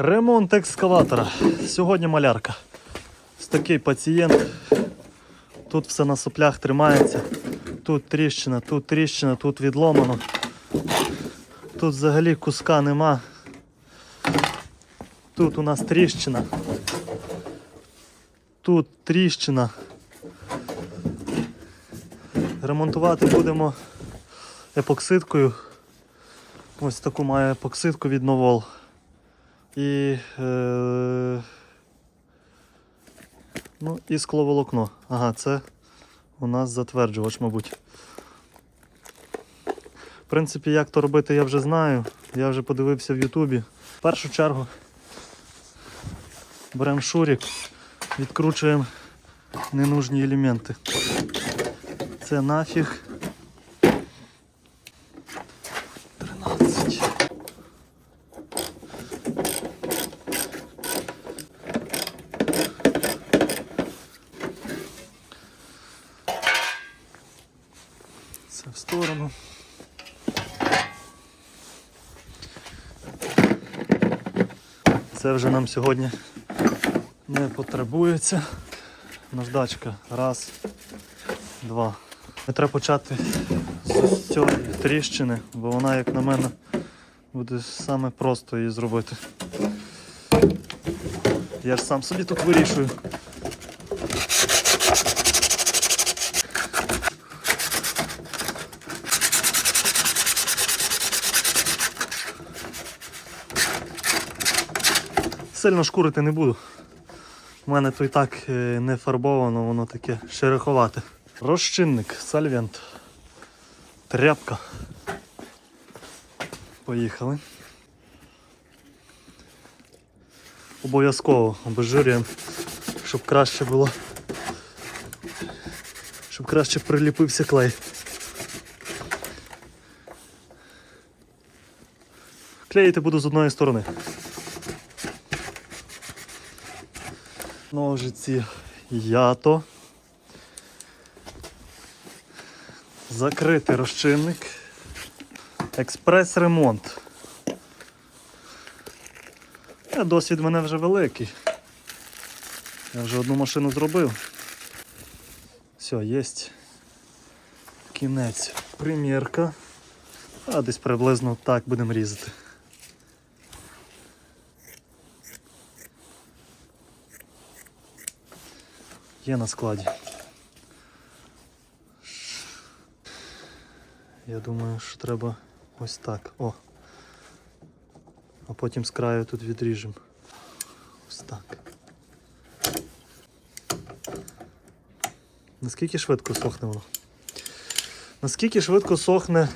Ремонт екскаватора. Сьогодні малярка. Ось такий пацієнт. Тут все на соплях тримається. Тут тріщина, тут тріщина, тут відломано. Тут взагалі куска нема. Тут у нас тріщина. Тут тріщина. Ремонтувати будемо епоксидкою. Ось таку має епоксидку від Новол. І, е, ну, і скловолокно. Ага, це у нас затверджувач, мабуть. В принципі, як то робити, я вже знаю. Я вже подивився в Ютубі. В першу чергу беремо шурік, відкручуємо ненужні елементи. Це нафіг. Сторону. Це вже нам сьогодні не потребується. Наждачка. Раз, два. Не треба почати з цієї тріщини, бо вона, як на мене, буде саме просто її зробити. Я ж сам собі тут вирішую. Сильно шкурити не буду. У мене то і так е, не фарбовано, воно таке шероховате. Розчинник, сальвент. Тряпка. Поїхали. Обов'язково обезжирюємо, щоб краще було. Щоб краще приліпився клей. Клеїти буду з одної сторони. Ножиці ято. Закритий розчинник. Експрес-ремонт. Е, Досвід мене вже великий. Я вже одну машину зробив. Все, є. Кінець. Примірка. А десь приблизно так будемо різати. Є на складі. Я думаю, що треба ось так. О. А потім з краю тут відріжемо. Ось так. Наскільки швидко сохне воно? Наскільки швидко сохне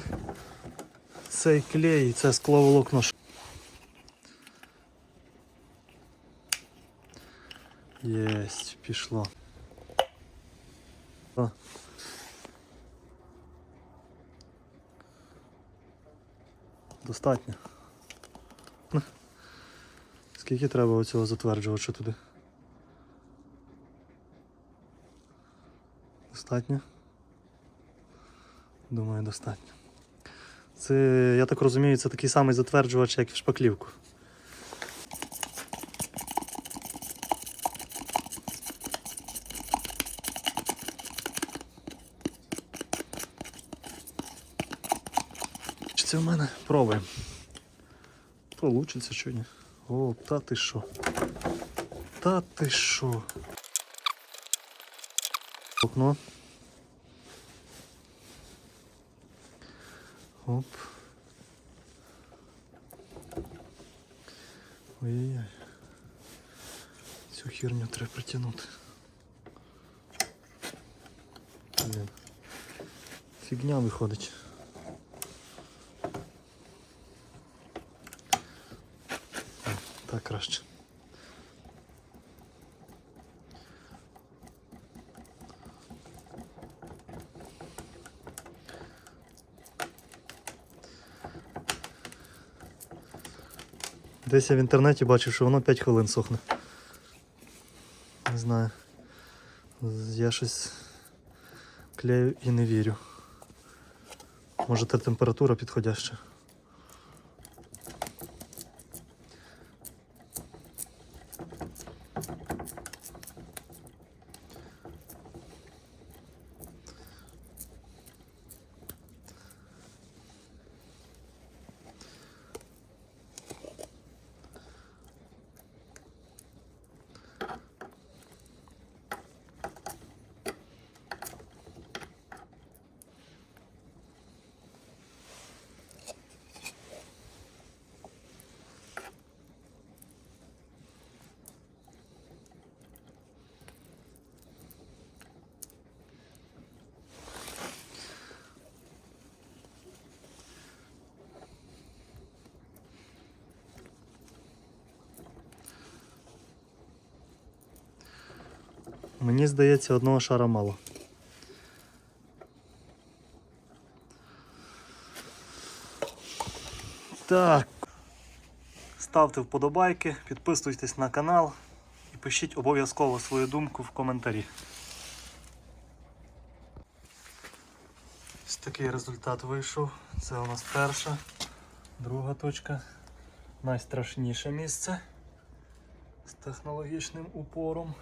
цей клей і це скловолокно? Єсть, пішло. Достатньо. Скільки треба оцього затверджувача туди? Достатньо? Думаю, достатньо. Це, я так розумію, це такий самий затверджувач, як і в шпаклівку. Це в мене? Пробуємо. Получиться чи ні? О, та ти що? Та ти що? Окно. Оп. Ой-ой-ой. Цю херню треба притягнути. Фігня виходить. Так краще. Десь я в інтернеті бачив, що воно 5 хвилин сохне. Не знаю. Я щось клею і не вірю. Може та температура підходяща. Мені здається, одного шара мало. Так. Ставте вподобайки, підписуйтесь на канал і пишіть обов'язково свою думку в коментарі. Ось такий результат вийшов. Це у нас перша, друга точка. Найстрашніше місце з технологічним упором.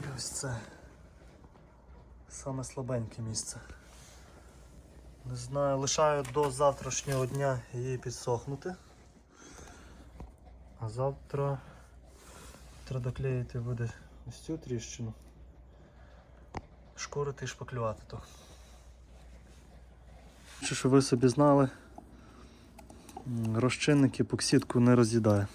І ось це саме слабеньке місце. Не знаю, лишаю до завтрашнього дня її підсохнути. А завтра треба доклеїти буде ось цю тріщину. Шкурити і шпаклювати то. Чи що ви собі знали, розчинник епоксидку не роз'їдає.